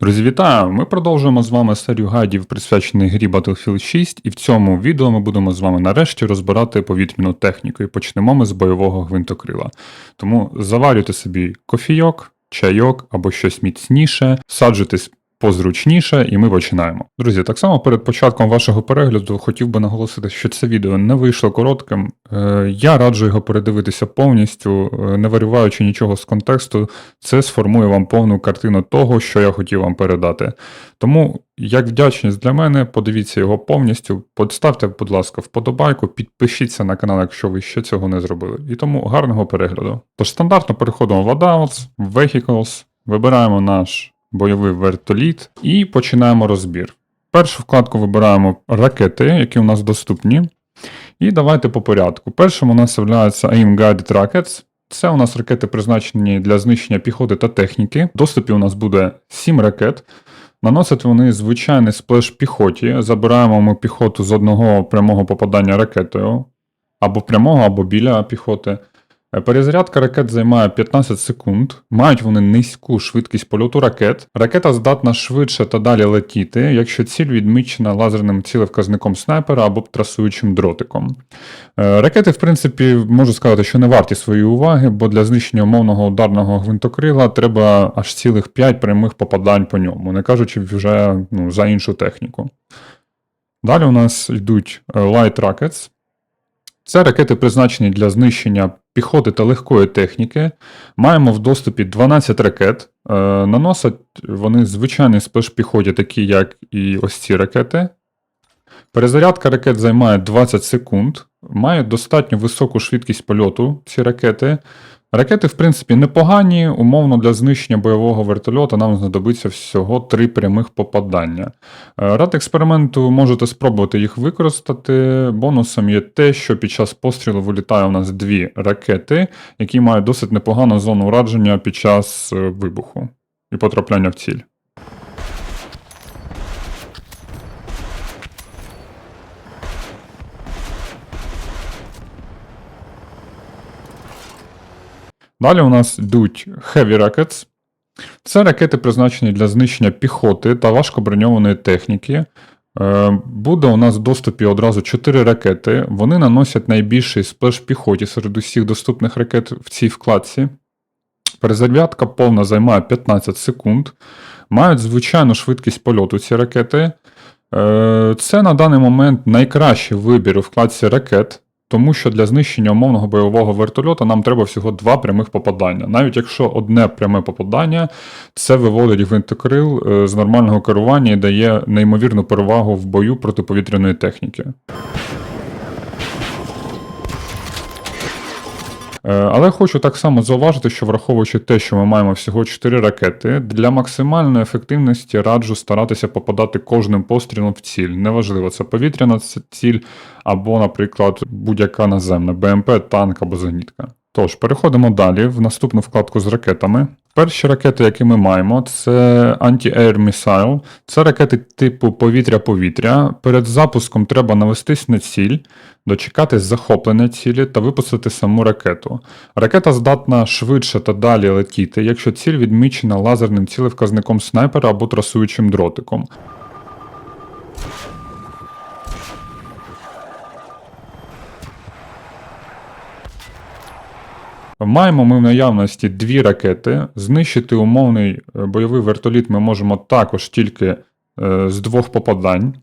Друзі, вітаю! Ми продовжуємо з вами серію гайдів, присвячених грі Battlefield 6, і в цьому відео ми будемо з вами нарешті розбирати повітряну техніку. І почнемо ми з бойового гвинтокрила. Тому заварюйте собі кофійок, чайок або щось міцніше, саджуйтесь позручніше, і ми починаємо. Друзі, так само перед початком вашого перегляду хотів би наголосити, що це відео не вийшло коротким. Е, Я раджу його передивитися повністю, е, не вириваючи нічого з контексту. Це сформує вам повну картину того, що я хотів вам передати. Тому, як вдячність для мене, подивіться його повністю. Поставте, будь ласка, вподобайку, підпишіться на канал, якщо ви ще цього не зробили. І тому гарного перегляду. Тож стандартно переходимо в Adults, Vehicles, вибираємо наш бойовий вертоліт і починаємо розбір. Першу вкладку вибираємо ракети, які у нас доступні. І давайте по порядку. Першим у нас є AIM Guided Rockets. Це у нас ракети призначені для знищення піхоти та техніки. В доступі у нас буде 7 ракет. Наносять вони звичайний сплеш піхоті. Забираємо ми піхоту з одного прямого попадання ракетою, або прямого, або біля піхоти. Е, Перезарядка ракет займає 15 секунд. Мають вони низьку швидкість польоту ракет. Ракета здатна швидше та далі летіти, якщо ціль відмічена лазерним цілевказником снайпера або трасуючим дротиком. Е, Ракети, в принципі, можу сказати, що не варті своєї уваги, бо для знищення умовного ударного гвинтокрила треба аж цілих 5 прямих попадань по ньому, не кажучи вже ну, за іншу техніку. Далі у нас йдуть е, Light Rockets. Це ракети призначені для знищення піхоти та легкої техніки. Маємо в доступі 12 ракет. Е, Наносять вони звичайні спешпіхоті, такі як і ось ці ракети. Перезарядка ракет займає 20 секунд. Мають достатньо високу швидкість польоту ці ракети. Ракети, в принципі, непогані. Умовно для знищення бойового вертольота нам знадобиться всього три прямих попадання. Е, Рад експерименту можете спробувати їх використати. Бонусом є те, що під час пострілу вилітає у нас дві ракети, які мають досить непогану зону ураження під час е, вибуху і потрапляння в ціль. Далі у нас йдуть Heavy Rockets. Це ракети призначені для знищення піхоти та важкоброньованої техніки. Е, Буде у нас в доступі одразу 4 ракети. Вони наносять найбільший сплеш піхоті серед усіх доступних ракет в цій вкладці. Перезарядка повна займає 15 секунд. Мають звичайну швидкість польоту ці ракети. Е, Це на даний момент найкращий вибір у вкладці ракет, тому що для знищення умовного бойового вертольота нам треба всього два прямих попадання. Навіть якщо одне пряме попадання, це виводить гвинтокрил е, з нормального керування і дає неймовірну перевагу в бою протиповітряної техніки. Але хочу так само зауважити, що враховуючи те, що ми маємо всього 4 ракети, для максимальної ефективності раджу старатися попадати кожним пострілом в ціль. Неважливо, це повітряна ціль або, наприклад, будь-яка наземна БМП, танк або зенітка. Тож, переходимо далі в наступну вкладку з ракетами. Перші ракети, які ми маємо, це Anti-Air Missile. Це ракети типу повітря-повітря. Перед запуском треба навестись на ціль, дочекатись захоплення цілі та випустити саму ракету. Ракета здатна швидше та далі летіти, якщо ціль відмічена лазерним цілевказником снайпера або трасуючим дротиком. Маємо ми в наявності дві ракети. Знищити умовний е, бойовий вертоліт ми можемо також тільки е, з двох попадань.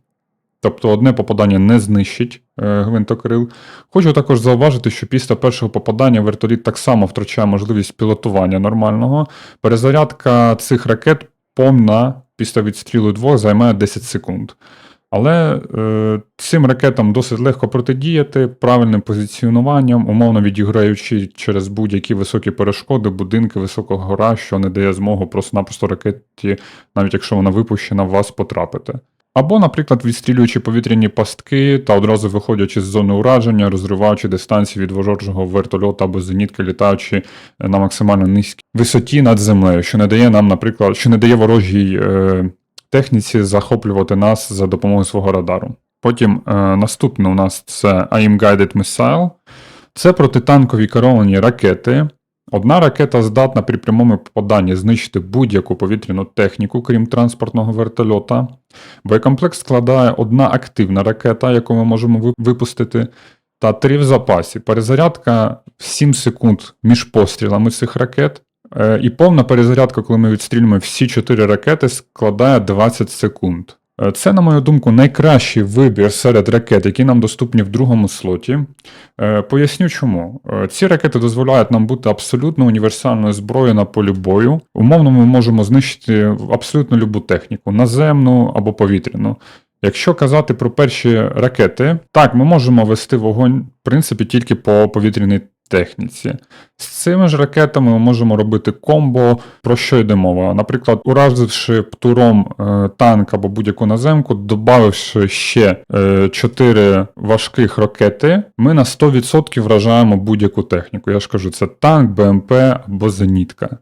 Тобто одне попадання не знищить е, гвинтокрил. Хочу також зауважити, що після першого попадання вертоліт так само втрачає можливість пілотування нормального. Перезарядка цих ракет повна після відстрілу двох займає 10 секунд. Але е, цим ракетам досить легко протидіяти правильним позиціонуванням, умовно відіграючи через будь-які високі перешкоди, будинки, висока гора, що не дає змогу просто-напросто ракеті, навіть якщо вона випущена, в вас потрапити. Або, наприклад, відстрілюючи повітряні пастки та одразу виходячи з зони ураження, розриваючи дистанції від ворожого вертольота або зенітки, літаючи на максимально низькій висоті над землею, що не дає нам, наприклад, що не дає ворожій е, техніці захоплювати нас за допомогою свого радару. Потім е, наступне у нас це AIM Guided Missile. Це протитанкові керовані ракети. Одна ракета здатна при прямому попаданні знищити будь-яку повітряну техніку, крім транспортного вертольота. Боєкомплект складає одна активна ракета, яку ми можемо випустити, та три в запасі. Перезарядка в 7 секунд між пострілами цих ракет. Е, І повна перезарядка, коли ми відстрілюємо всі 4 ракети, складає 20 секунд. Е, Це, на мою думку, найкращий вибір серед ракет, які нам доступні в другому слоті. Е, Поясню чому. Ці ракети дозволяють нам бути абсолютно універсальною зброєю на полі бою. Умовно, ми можемо знищити абсолютно любу техніку, наземну або повітряну. Якщо казати про перші ракети, так, ми можемо вести вогонь, в принципі, тільки по повітряній техніці. З цими ж ракетами ми можемо робити комбо. Про що йде мова? Наприклад, уразивши птуром е, танк або будь-яку наземку, додавши ще е, 4 важких ракети, ми на 100% вражаємо будь-яку техніку. Я ж кажу, це танк, БМП або зенітка.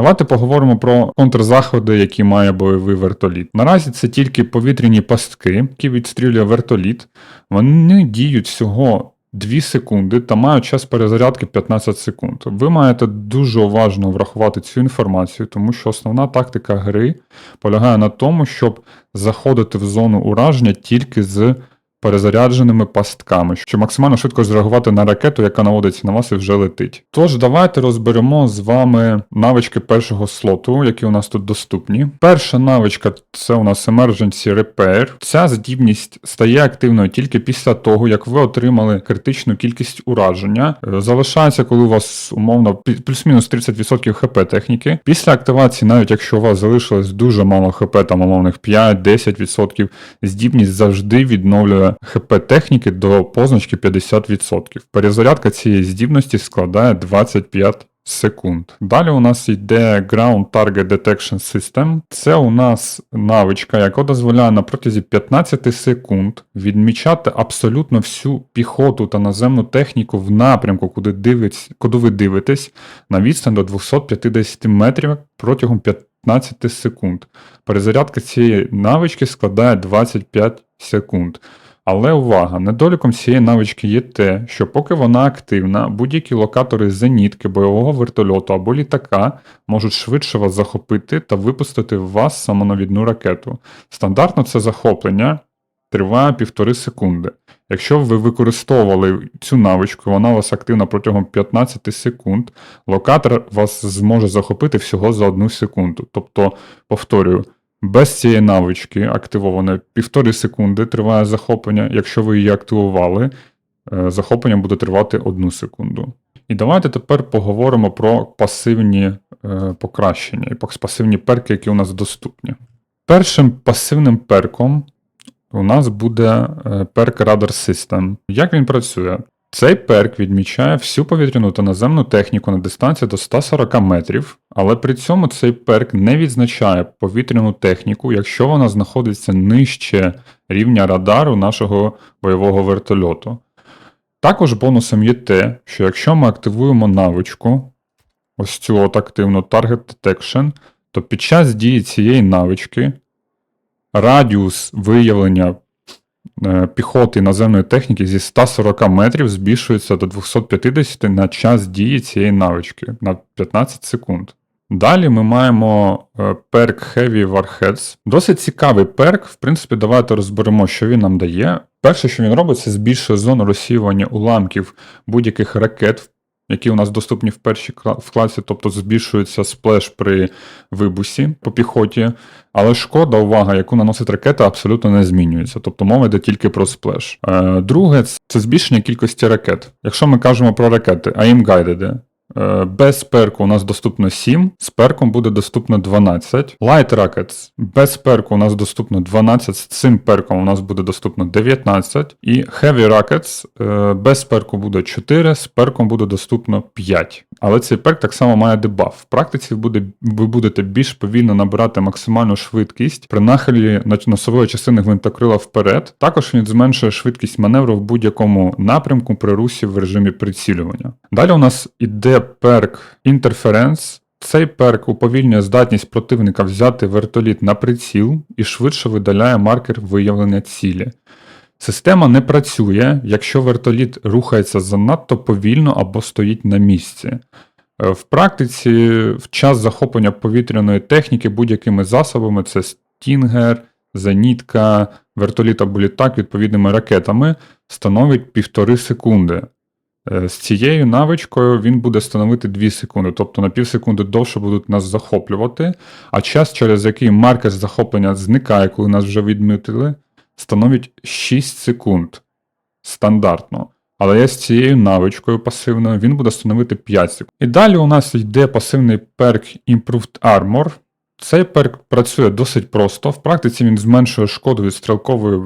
Давайте поговоримо про контрзаходи, які має бойовий вертоліт. Наразі це тільки повітряні пастки, які відстрілює вертоліт. Вони діють всього 2 секунди та мають час перезарядки 15 секунд. Ви маєте дуже уважно врахувати цю інформацію, тому що основна тактика гри полягає на тому, щоб заходити в зону ураження тільки з перезарядженими пастками, щоб максимально швидко зреагувати на ракету, яка наводиться на вас і вже летить. Тож давайте розберемо з вами навички першого слоту, які у нас тут доступні. Перша навичка це у нас Emergency Repair. Ця здібність стає активною тільки після того, як ви отримали критичну кількість ураження. Е, Залишається, коли у вас умовно плюс-мінус 30% хп техніки. Після активації, навіть якщо у вас залишилось дуже мало хп, там умовних 5-10%, здібність завжди відновлює ХП техніки до позначки 50%. Перезарядка цієї здібності складає 25 секунд. Далі у нас йде Ground Target Detection System. Це у нас навичка, яка дозволяє на протязі 15 секунд відмічати абсолютно всю піхоту та наземну техніку в напрямку, куди, дивиться, куди ви дивитесь, на відстань до 250 метрів протягом 15 секунд. Перезарядка цієї навички складає 25 секунд. Але увага, недоліком цієї навички є те, що поки вона активна, будь-які локатори зенітки, бойового вертольоту або літака можуть швидше вас захопити та випустити в вас самонавідну ракету. Стандартно це захоплення триває півтори секунди. Якщо ви використовували цю навичку, вона у вас активна протягом 15 секунд, локатор вас зможе захопити всього за одну секунду. Тобто, повторюю, без цієї навички активованої півтори секунди триває захоплення. Якщо ви її активували, е, захоплення буде тривати одну секунду. І давайте тепер поговоримо про пасивні е, покращення і пасивні перки, які у нас доступні. Першим пасивним перком у нас буде е, перк Radar System. Як він працює? Цей перк відмічає всю повітряну та наземну техніку на дистанції до 140 метрів, але при цьому цей перк не відзначає повітряну техніку, якщо вона знаходиться нижче рівня радару нашого бойового вертольоту. Також бонусом є те, що якщо ми активуємо навичку, ось цю от активну Target Detection, то під час дії цієї навички радіус виявлення е, піхоти наземної техніки зі 140 метрів збільшується до 250 на час дії цієї навички на 15 секунд. Далі ми маємо е, перк Heavy Warheads. Досить цікавий перк. В принципі, давайте розберемо, що він нам дає. Перше, що він робить, це збільшує зону розсіювання уламків будь-яких ракет, які у нас доступні в першій в класі, тобто збільшується сплеш при вибусі по піхоті. Але шкода, увага, яку наносить ракета, абсолютно не змінюється. Тобто мова йде тільки про сплеш. Е, друге, це збільшення кількості ракет. Якщо ми кажемо про ракети, AIM Guided, Е, Без перку у нас доступно 7, з перком буде доступно 12. Light Rockets без перку у нас доступно 12, з цим перком у нас буде доступно 19. І Heavy Rockets е, без перку буде 4, з перком буде доступно 5. Але цей перк так само має дебаф. В практиці буде, ви будете більш повільно набирати максимальну швидкість при нахилі носової частини гвинтокрила вперед. Також він зменшує швидкість маневру в будь-якому напрямку при русі в режимі прицілювання. Далі у нас іде перк Interference. Цей перк уповільнює здатність противника взяти вертоліт на приціл і швидше видаляє маркер виявлення цілі. Система не працює, якщо вертоліт рухається занадто повільно або стоїть на місці. Е, В практиці в час захоплення повітряної техніки будь-якими засобами це стінгер, зенітка, вертоліт або літак відповідними ракетами становить півтори секунди. Е, З цією навичкою він буде становити 2 секунди, тобто на пів секунди довше будуть нас захоплювати, а час, через який маркер захоплення зникає, коли нас вже відмітили, становить 6 секунд стандартно. Але я з цією навичкою пасивною він буде становити 5 секунд. І далі у нас йде пасивний перк Improved Armor. Цей перк працює досить просто. В практиці він зменшує шкоду від стрілкової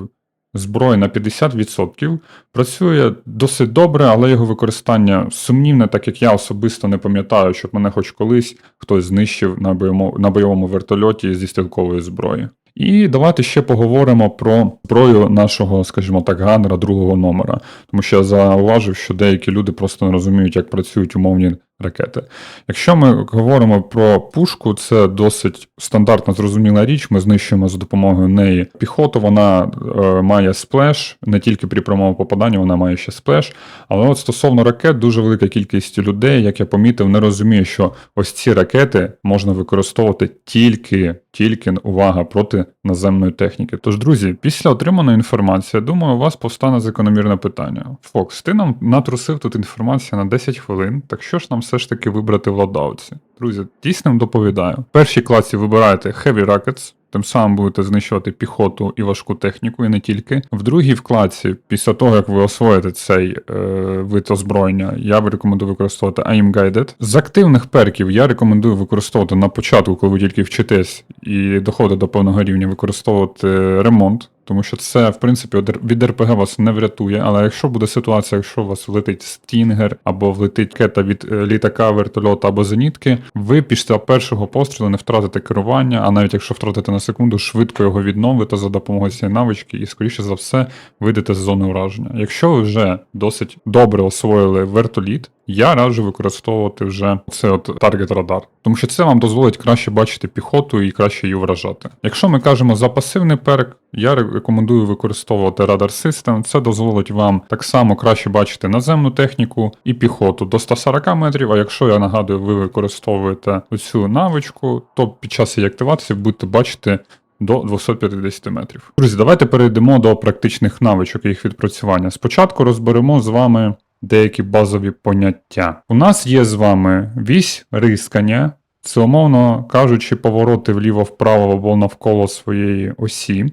зброї на 50%. Працює досить добре, але його використання сумнівне, так як я особисто не пам'ятаю, щоб мене хоч колись хтось знищив на бойовому, на бойовому вертольоті зі стрілкової зброї. І давайте ще поговоримо про зброю нашого, скажімо так, ганера другого номера, тому що я зауважив, що деякі люди просто не розуміють, як працюють умовні ракети. Якщо ми говоримо про пушку, це досить стандартна зрозуміла річ. Ми знищуємо за допомогою неї піхоту. Вона е, має сплеш, не тільки при прямому попаданні, вона має ще сплеш. Але от стосовно ракет, дуже велика кількість людей, як я помітив, не розуміє, що ось ці ракети можна використовувати тільки, тільки увага проти наземної техніки. Тож, друзі, після отриманої інформації, я думаю, у вас повстане закономірне питання. Фокс, ти нам натрусив тут інформацію на 10 хвилин, так що ж нам все ж таки вибрати в ладавці? Друзі, дійсно доповідаю. В першій класі вибираєте Heavy Rockets, тим самим будете знищувати піхоту і важку техніку, і не тільки. В другій вкладці, після того як ви освоїте цей е, вид озброєння, я б рекомендую використовувати Aim Guided. З активних перків я рекомендую використовувати на початку, коли ви тільки вчитесь і доходите до певного рівня, використовувати ремонт. Тому що це, в принципі, від РПГ вас не врятує. Але якщо буде ситуація, якщо у вас влетить стінгер або влетить кета від е, літака, вертольота або зенітки, ви після першого пострілу не втратите керування, а навіть якщо втратите на секунду, швидко його відновите за допомогою цієї навички, і, скоріше за все, вийдете з зони ураження. Якщо ви вже досить добре освоїли вертоліт, я раджу використовувати вже цей от таргет радар, тому що це вам дозволить краще бачити піхоту і краще її вражати. Якщо ми кажемо за пасивний перк, я рекомендую використовувати Radar System. Це дозволить вам так само краще бачити наземну техніку і піхоту до 140 метрів. А якщо я нагадую, ви використовуєте цю навичку, то під час її активації будете бачити до 250 метрів. Друзі, давайте перейдемо до практичних навичок і їх відпрацювання. Спочатку розберемо з вами деякі базові поняття. У нас є з вами вісь рискання. Це умовно кажучи, повороти вліво-вправо або навколо своєї осі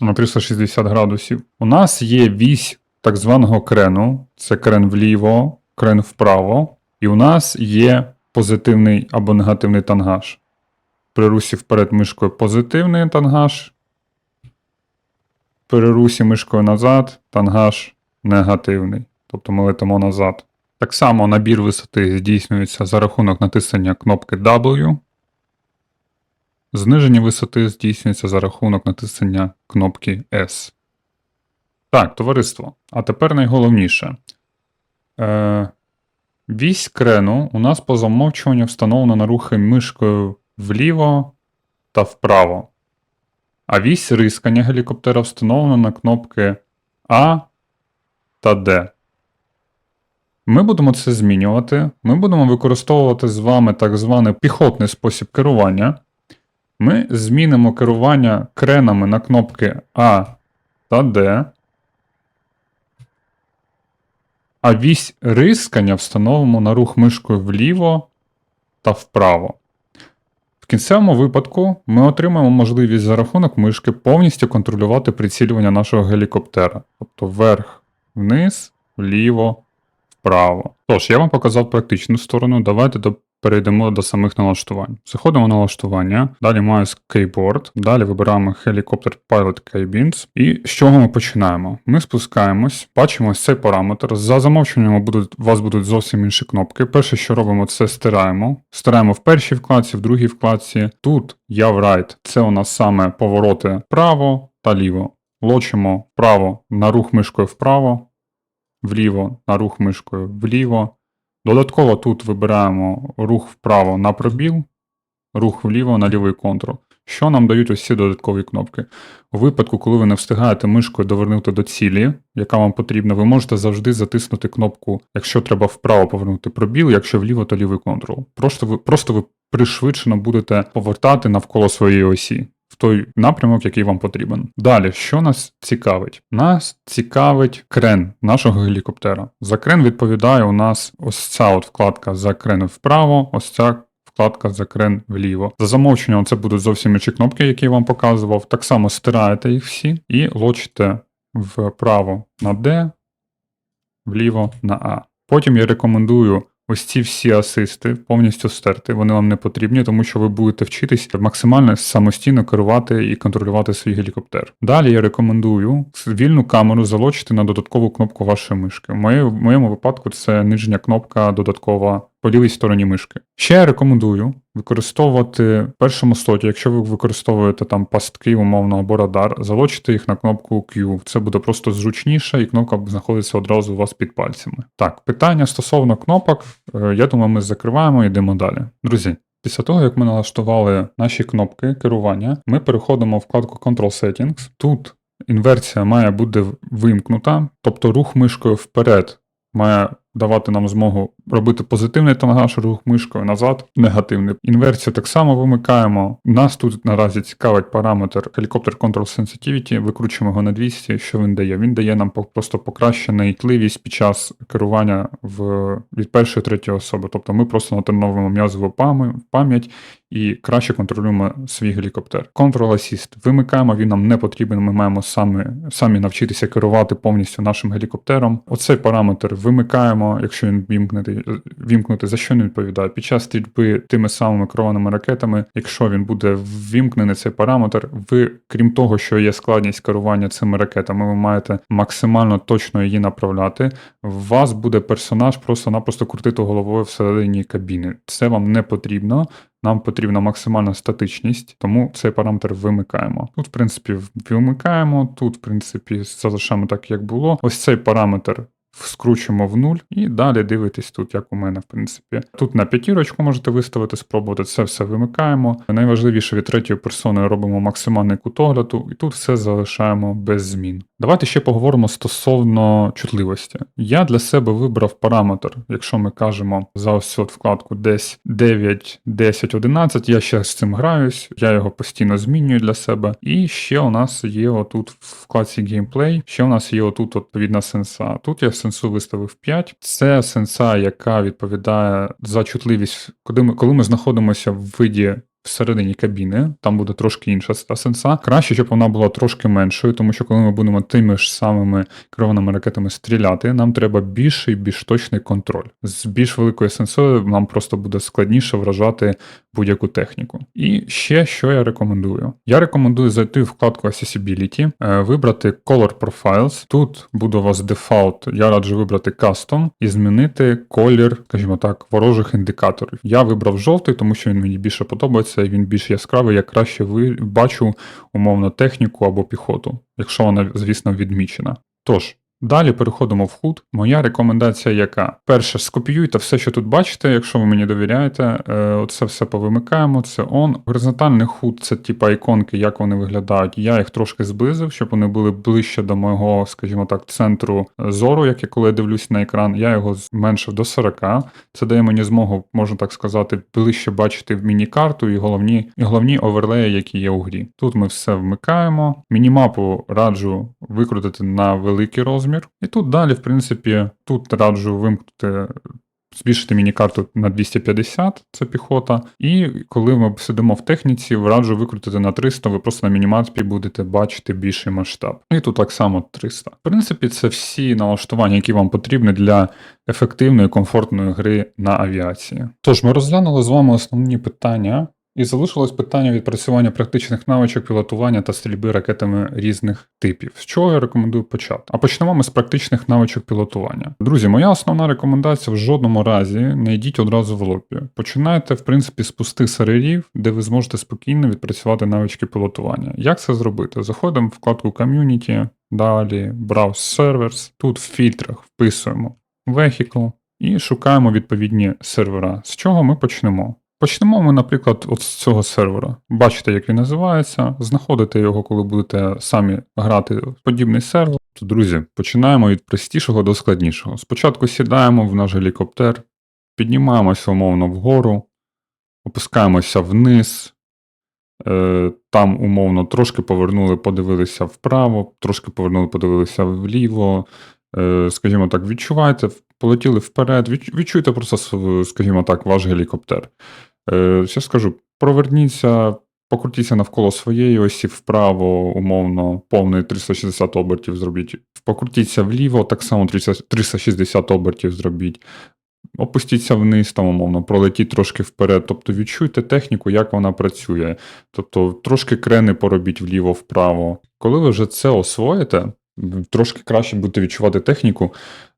на 360 градусів. У нас є вісь так званого крену, це крен вліво, крен вправо, і у нас є позитивний або негативний тангаж. При русі вперед мишкою позитивний тангаж. При русі мишкою назад тангаж негативний. Тобто ми летимо назад. Так само набір висоти здійснюється за рахунок натиснення кнопки W. Зниження висоти здійснюється за рахунок натиснення кнопки S. Так, товариство. А тепер найголовніше. Е, вісь крену у нас по замовчуванню встановлена на рухи мишкою вліво та вправо. А вісь рискання гелікоптера встановлена на кнопки А та Д. Ми будемо це змінювати. Ми будемо використовувати з вами так званий піхотний спосіб керування. Ми змінимо керування кренами на кнопки А та Д. А вісь рискання встановимо на рух мишкою вліво та вправо. В кінцевому випадку ми отримаємо можливість за рахунок мишки повністю контролювати прицілювання нашого гелікоптера. Тобто вверх, вниз, вліво, вправо. Тож, я вам показав практичну сторону. Давайте до, перейдемо до самих налаштувань. Заходимо на налаштування, далі маю Keyboard, далі вибираємо Helicopter Pilot Cabins. І з чого ми починаємо? Ми спускаємось, бачимо цей параметр. За замовчуванням будуть, у вас будуть зовсім інші кнопки. Перше, що робимо, це стираємо. Стираємо в першій вкладці, в другій вкладці. Тут я right. Це у нас саме повороти вправо та ліво. Лочимо вправо на рух мишкою вправо вліво на рух мишкою вліво. Додатково тут вибираємо рух вправо на пробіл, рух вліво на лівий контур. Що нам дають ось додаткові кнопки? У випадку, коли ви не встигаєте мишкою довернути до цілі, яка вам потрібна, ви можете завжди затиснути кнопку, якщо треба вправо повернути пробіл, якщо вліво, то лівий контрол. Просто ви, просто ви пришвидшено будете повертати навколо своєї осі. Той напрямок, який вам потрібен. Далі, що нас цікавить? Нас цікавить крен нашого гелікоптера. За крен відповідає у нас ось ця от вкладка за крен вправо, ось ця вкладка за крен вліво. За замовченням це будуть зовсім інші кнопки, які я вам показував. Так само стираєте їх всі і лочите вправо на D, вліво на А. Потім я рекомендую ось ці всі асисти повністю стерти. Вони вам не потрібні, тому що ви будете вчитись максимально самостійно керувати і контролювати свій гелікоптер. Далі я рекомендую вільну камеру залочити на додаткову кнопку вашої мишки. В моєму випадку це нижня кнопка додаткова по лівій стороні мишки. Ще я рекомендую використовувати в першому слоті, якщо ви використовуєте там пастки, умовно або радар, залочити їх на кнопку Q. Це буде просто зручніше, і кнопка знаходиться одразу у вас під пальцями. Так, питання стосовно кнопок, е, я думаю, ми закриваємо і йдемо далі. Друзі. Після того, як ми налаштували наші кнопки керування, ми переходимо в вкладку Control Settings. Тут інверсія має бути вимкнута, тобто рух мишкою вперед має давати нам змогу робити позитивний тангаж, рух мишкою назад, негативний. Інверсію так само вимикаємо. Нас тут наразі цікавить параметр Helicopter Control Sensitivity, викручуємо його на 200. Що він дає? Він дає нам просто покращений тливість під час керування в, від першої третьої особи. Тобто ми просто натренуємо м'язову пам'ять- і краще контролюємо свій гелікоптер. Control Assist вимикаємо, він нам не потрібен. Ми маємо самі, самі навчитися керувати повністю нашим гелікоптером. Оцей параметр вимикаємо, якщо він вімкнутий, вімкнути, за що він відповідає? Під час стрільби тими самими керованими ракетами, якщо він буде ввімкнений цей параметр, ви, крім того, що є складність керування цими ракетами, ви маєте максимально точно її направляти. У вас буде персонаж просто-напросто крутити головою всередині кабіни. Це вам не потрібно. Нам потрібна максимальна статичність, тому цей параметр вимикаємо. Тут, в принципі, вимикаємо, тут, в принципі, залишаємо так, як було. Ось цей параметр скручуємо в нуль і далі дивитесь тут, як у мене, в принципі. Тут на п'ятірочку можете виставити, спробувати це все вимикаємо. Найважливіше від третьої персони робимо максимальний кут огляду, і тут все залишаємо без змін. Давайте ще поговоримо стосовно чутливості. Я для себе вибрав параметр, якщо ми кажемо за ось от вкладку десь 9, 10, 11, я ще з цим граюсь, я його постійно змінюю для себе. І ще у нас є отут в вкладці геймплей, ще у нас є отут відповідна сенса. Тут я сенсу виставив 5. Це сенса, яка відповідає за чутливість, коли ми, коли ми знаходимося в виді всередині кабіни, там буде трошки інша сенса. Краще, щоб вона була трошки меншою, тому що коли ми будемо тими ж самими керованими ракетами стріляти, нам треба більший, більш точний контроль. З більш великою сенсою нам просто буде складніше вражати будь-яку техніку. І ще що я рекомендую. Я рекомендую зайти в вкладку Accessibility, е, вибрати Color Profiles. Тут буде у вас дефолт, я раджу вибрати Custom і змінити колір, скажімо так, ворожих індикаторів. Я вибрав жовтий, тому що він мені більше подобається, і він більш яскравий, я краще бачу умовно техніку або піхоту, якщо вона, звісно, відмічена. Тож. Далі переходимо в худ. Моя рекомендація яка? Перше, скопіюйте все, що тут бачите, якщо ви мені довіряєте. Е, Це все повимикаємо, це on. Горизонтальний худ це типа іконки, як вони виглядають. Я їх трошки зблизив, щоб вони були ближче до мого, скажімо так, центру зору, як я коли я дивлюсь на екран. Я його зменшив до 40. Це дає мені змогу, можна так сказати, ближче бачити в міні-карту і головні, і головні оверлеї, які є у грі. Тут ми все вмикаємо. Мінімапу раджу викрутити на великий розмір. І тут далі, в принципі, тут раджу вимкнути. Збільшити міні-карту на 250, це піхота. І коли ми сидимо в техніці, раджу викрутити на 300, ви просто на мінімапі будете бачити більший масштаб. І тут так само 300. В принципі, це всі налаштування, які вам потрібні для ефективної, комфортної гри на авіації. Тож, ми розглянули з вами основні питання. І залишилось питання відпрацювання практичних навичок пілотування та стрільби ракетами різних типів. З чого я рекомендую почати? А почнемо ми з практичних навичок пілотування. Друзі, моя основна рекомендація в жодному разі не йдіть одразу в лобі. Починайте, в принципі, з пустих серверів, де ви зможете спокійно відпрацювати навички пілотування. Як це зробити? Заходимо в вкладку Community, далі Browse Servers. Тут в фільтрах вписуємо Vehicle і шукаємо відповідні сервера. З чого ми почнемо? Почнемо ми, наприклад, от з цього сервера. Бачите, як він називається, знаходите його, коли будете самі грати в подібний сервер. То, друзі, починаємо від простішого до складнішого. Спочатку сідаємо в наш гелікоптер, піднімаємося умовно вгору, опускаємося вниз. Е, Там умовно трошки повернули, подивилися вправо, трошки повернули, подивилися вліво. Е, Скажімо так, відчувайте, полетіли вперед, відчуйте просто, скажімо так, ваш гелікоптер. Е, Ще скажу, проверніться, покрутіться навколо своєї осі вправо, умовно, повний 360 обертів зробіть. Покрутіться вліво, так само 360 обертів зробіть. Опустіться вниз, там, умовно, пролетіть трошки вперед. Тобто відчуйте техніку, як вона працює. Тобто трошки крени поробіть вліво-вправо. Коли ви вже це освоїте, трошки краще будете відчувати техніку.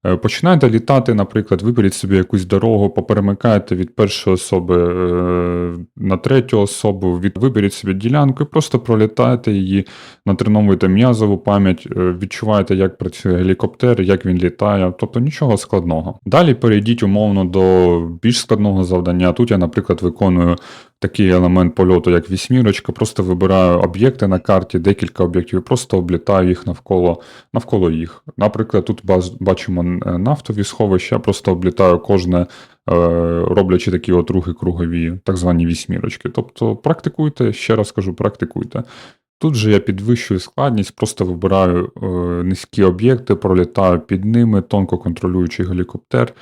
Е, Починайте літати, наприклад, виберіть собі якусь дорогу, поперемикайте від першої особи е, на третю особу, від, виберіть собі ділянку і просто пролітайте її, натреновуйте м'язову пам'ять, е, відчуваєте, як працює гелікоптер, як він літає, тобто нічого складного. Далі перейдіть умовно до більш складного завдання. Тут я, наприклад, виконую такий елемент польоту, як вісьмірочка, просто вибираю об'єкти на карті, декілька об'єктів, просто облітаю їх навколо, навколо їх. Наприклад, тут бачимо нафтові сховища, я просто облітаю кожне, е, роблячи такі от рухи кругові, так звані вісьмірочки. Тобто практикуйте, ще раз кажу, практикуйте. Тут же я підвищую складність, просто вибираю е, низькі об'єкти, пролітаю під ними, тонко контролюючи гелікоптер.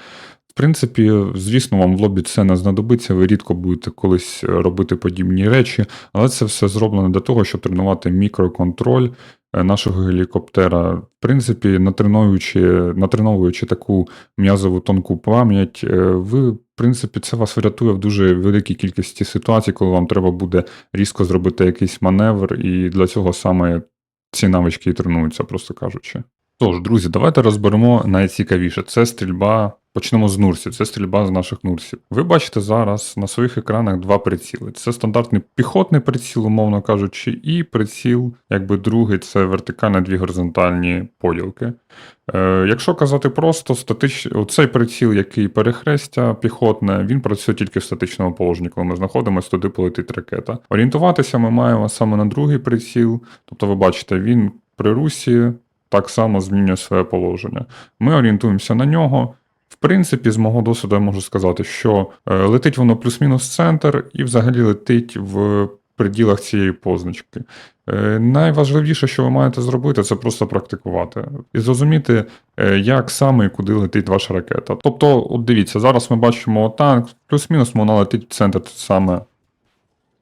В принципі, звісно, вам в лобі це не знадобиться, ви рідко будете колись робити подібні речі, але це все зроблено для того, щоб тренувати мікроконтроль е, нашого гелікоптера. В принципі, натреновуючи, натреновуючи таку м'язову тонку пам'ять, е, ви, в принципі, це вас врятує в дуже великій кількості ситуацій, коли вам треба буде різко зробити якийсь маневр, і для цього саме ці навички і тренуються, просто кажучи. Тож, друзі, давайте розберемо найцікавіше. Це стрільба. Почнемо з нурсів. Це стрільба з наших нурсів. Ви бачите зараз на своїх екранах два приціли. Це стандартний піхотний приціл, умовно кажучи, і приціл, якби другий, це вертикальні дві горизонтальні поділки. Е, якщо казати просто, статич... цей приціл, який перехрестя піхотне, він працює тільки в статичному положенні, коли ми знаходимося, туди полетить ракета. Орієнтуватися ми маємо саме на другий приціл, тобто ви бачите, він при русі так само змінює своє положення. Ми орієнтуємося на нього. В принципі, з мого досвіду я можу сказати, що е, летить воно плюс-мінус центр і взагалі летить в приділах цієї позначки. Е, Найважливіше, що ви маєте зробити, це просто практикувати і зрозуміти, е, як саме і куди летить ваша ракета. Тобто, от дивіться, зараз ми бачимо танк, плюс-мінус вона летить в центр саме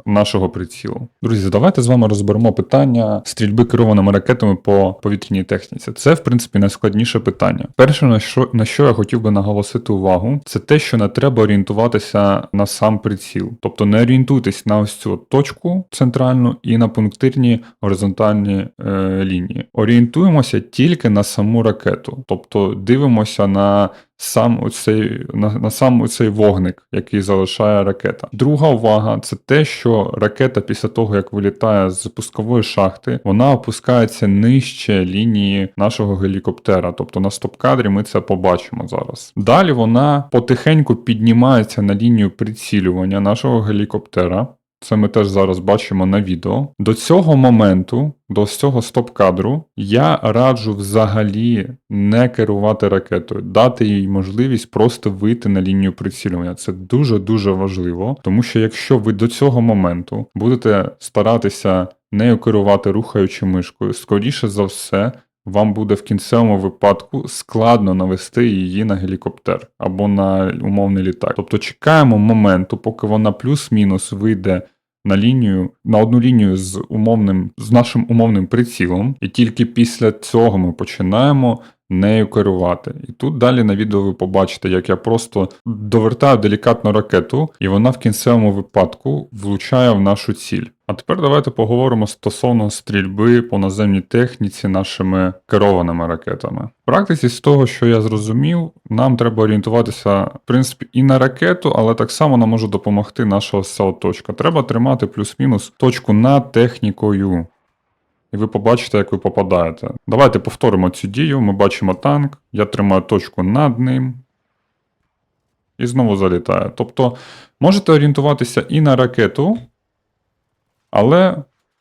нашого прицілу. Друзі, давайте з вами розберемо питання стрільби керованими ракетами по повітряній техніці. Це, в принципі, найскладніше питання. Перше, на що, на що я хотів би наголосити увагу, це те, що не треба орієнтуватися на сам приціл. Тобто не орієнтуйтесь на ось цю точку центральну і на пунктирні горизонтальні е, лінії. Орієнтуємося тільки на саму ракету, тобто дивимося на сам оцей, на, на сам оцей вогник, який залишає ракета. Друга увага це те, що ракета після того, як вилітає з пускової шахти, вона опускається нижче лінії нашого гелікоптера. Тобто на стоп-кадрі ми це побачимо зараз. Далі вона потихеньку піднімається на лінію прицілювання нашого гелікоптера. Це ми теж зараз бачимо на відео. До цього моменту, до цього стоп-кадру, я раджу взагалі не керувати ракетою, дати їй можливість просто вийти на лінію прицілювання. Це дуже-дуже важливо, тому що якщо ви до цього моменту будете старатися нею керувати рухаючи мишкою, скоріше за все. Вам буде в кінцевому випадку складно навести її на гелікоптер або на умовний літак. Тобто чекаємо моменту, поки вона плюс-мінус вийде на лінію, на одну лінію з умовним, з нашим умовним прицілом, і тільки після цього ми починаємо нею керувати. І тут далі на відео ви побачите, як я просто довертаю делікатно ракету, і вона в кінцевому випадку влучає в нашу ціль. А тепер давайте поговоримо стосовно стрільби по наземній техніці нашими керованими ракетами. В практиці, з того, що я зрозумів, нам треба орієнтуватися, в принципі, і на ракету, але так само нам може допомогти наша точка. Треба тримати плюс-мінус точку над технікою. І ви побачите, як ви попадаєте. Давайте повторимо цю дію. Ми бачимо танк, я тримаю точку над ним. і знову залітає. Тобто можете орієнтуватися і на ракету, але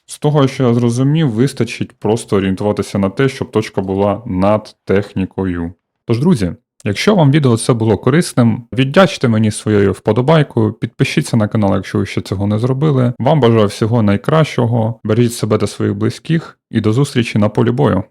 з того, що я зрозумів, вистачить просто орієнтуватися на те, щоб точка була над технікою. Тож, друзі, якщо вам відео це було корисним, віддячте мені своєю вподобайкою, підпишіться на канал, якщо ви ще цього не зробили. Вам бажаю всього найкращого, бережіть себе та своїх близьких і до зустрічі на полі бою.